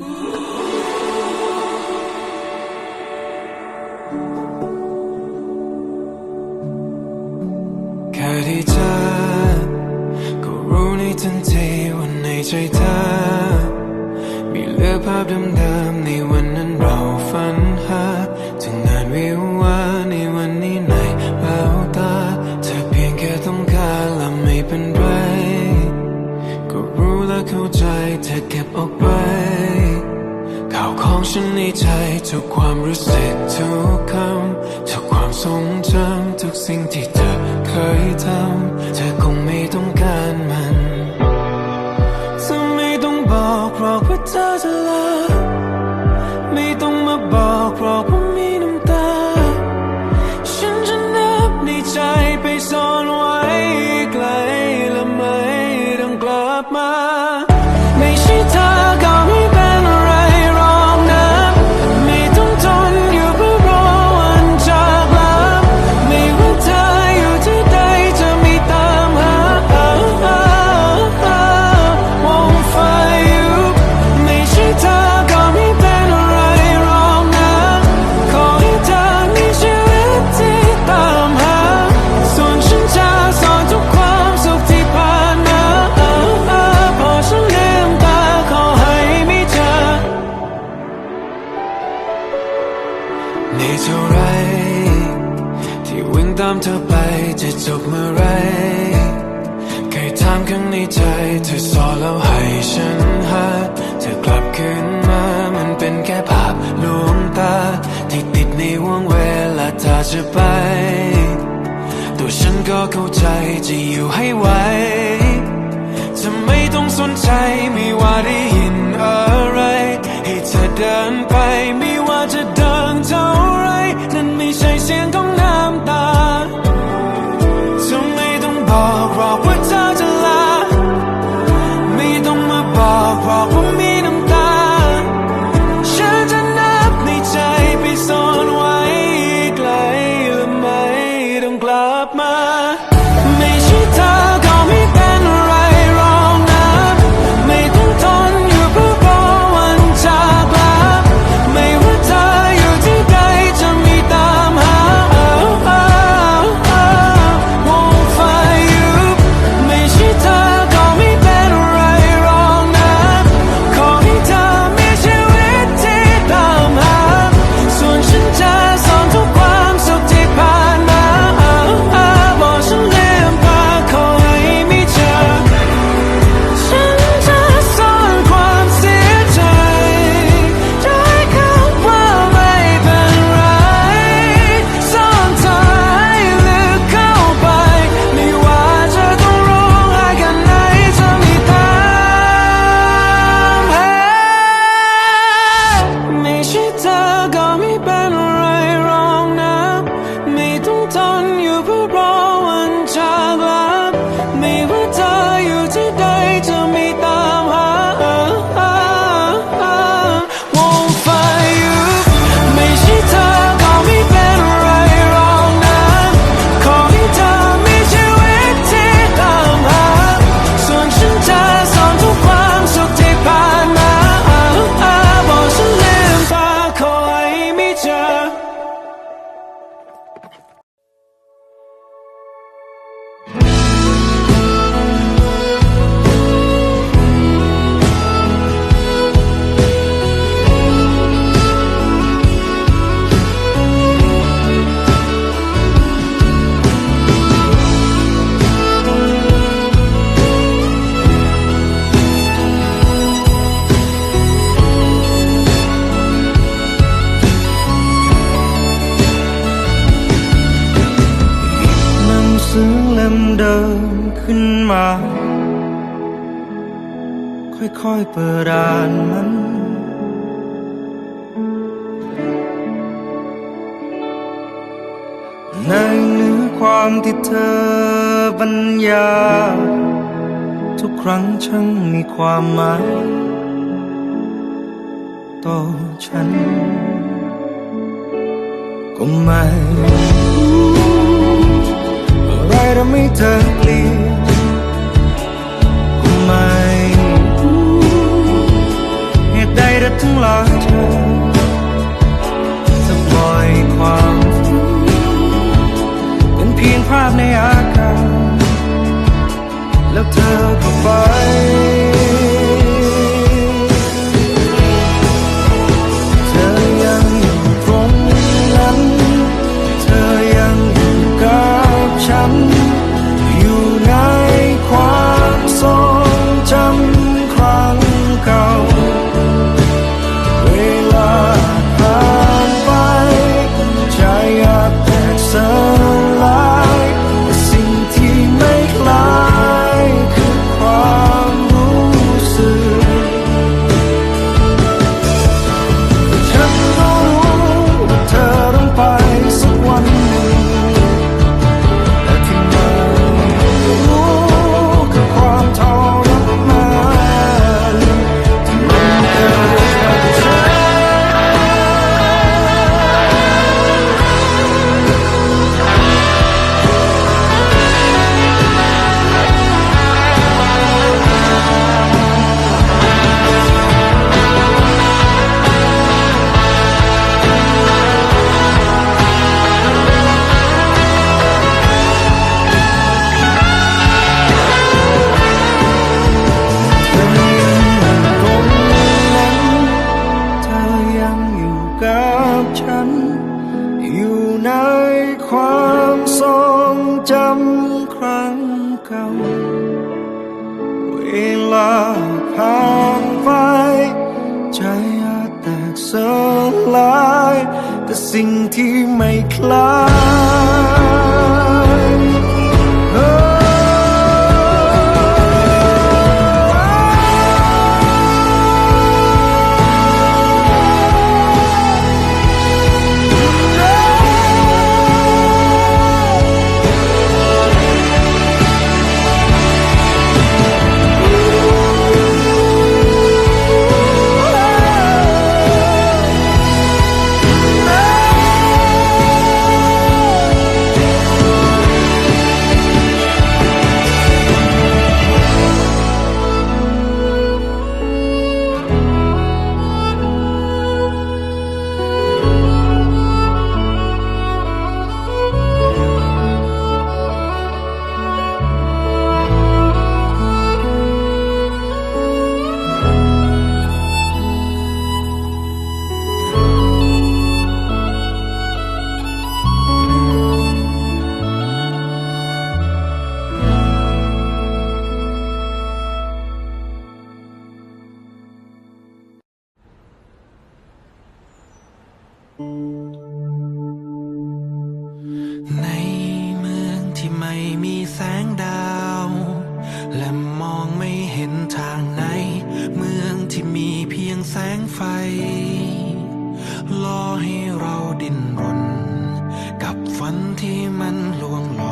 Ooh. ฉันในใจทุกความรู้สึกทุกคำทุกความทรงจำทุกสิ่งที่เธอเคยทำเธอคงไม่ต้องการมันเธอไม่ต้องบอกหรอกว่าเธอจะลา มื่อไรเคยถามข้างในใจ เธอสอนแล้วให้ฉันหา เธอกลับคืนมา มันเป็นแค่ภาพลวงตา ที่ติดในวงเวลาเธอจะไป ตัวฉันก็เข้าใจจะอยู่ให้ไหวจะไม่ต้องสนใจไม่ว่าได ซึ้เริ่มเดิมขึ้นมา ค่อยๆเปิดอ่านมัน ในเนื้อความที่เธอบรรยายทุกครั้งช่างมีความหมายต่อฉัน ก็ไม่ อะไรทำให้เธอเปลี่ยนไม่เหตุใดเราถึงหลาก ความทรงจำครั้งเก่า เวลาผ่านไป ใจอาจแตกสลาย แต่สิ่งที่ไม่คลาย แสงไฟล่อให้เราดิ้นรน กับฝันที่มันลวงหลอก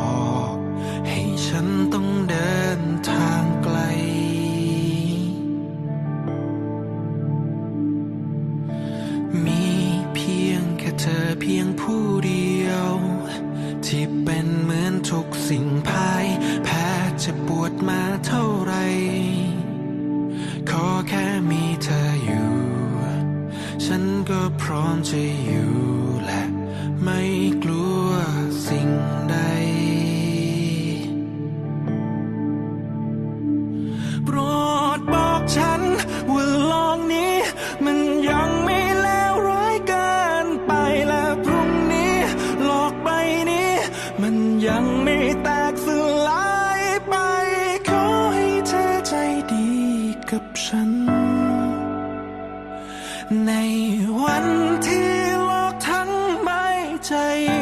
ก็พร้อมจะอยู่และไม่กลัว 在意。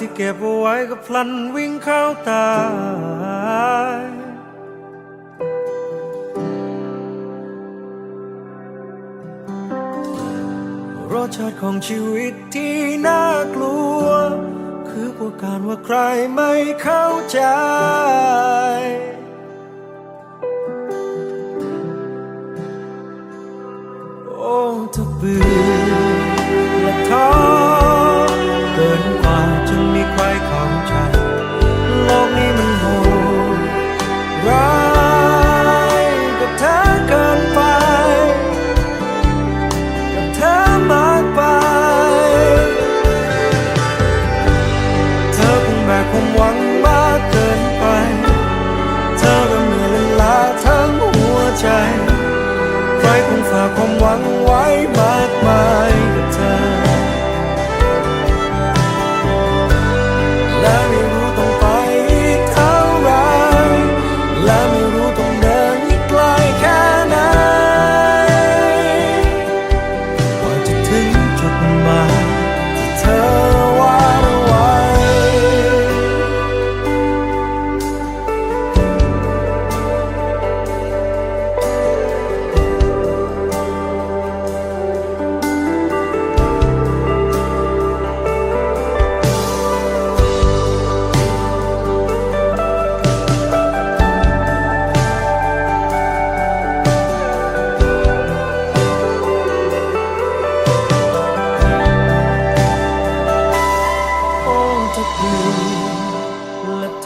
ที่เก็บเอาไว้ก็พลันวิ่งเข้าตายรสชาติของชีวิตที่น่ากลัว คือพวกการว่าใครไม่เข้าใจ โอ้ถ้าเบื่อ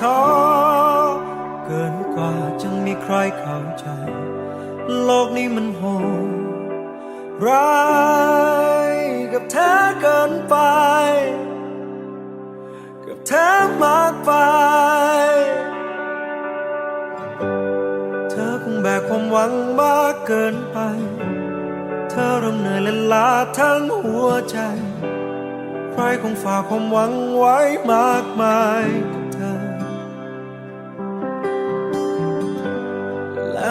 ท้อเกินกว่าจะมีใครเข้าใจ โลกนี้มันโหดร้ายกับเธอเกินไป กับเธอมากไป เธอคงแบกความหวังมากเกินไป เธอเริ่มเหนื่อยและล้าทั้งหัวใจ ใครคงฝากความหวังไว้มากมาย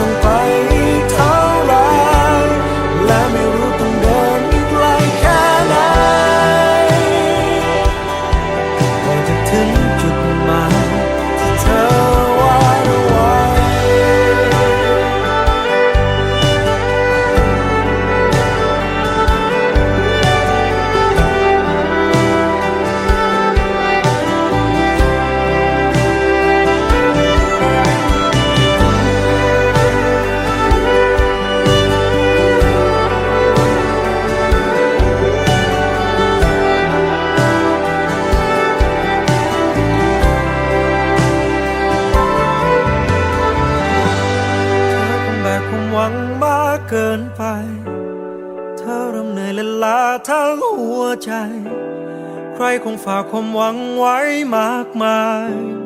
ต้องไป คงฝากความหวังไว้มากมาย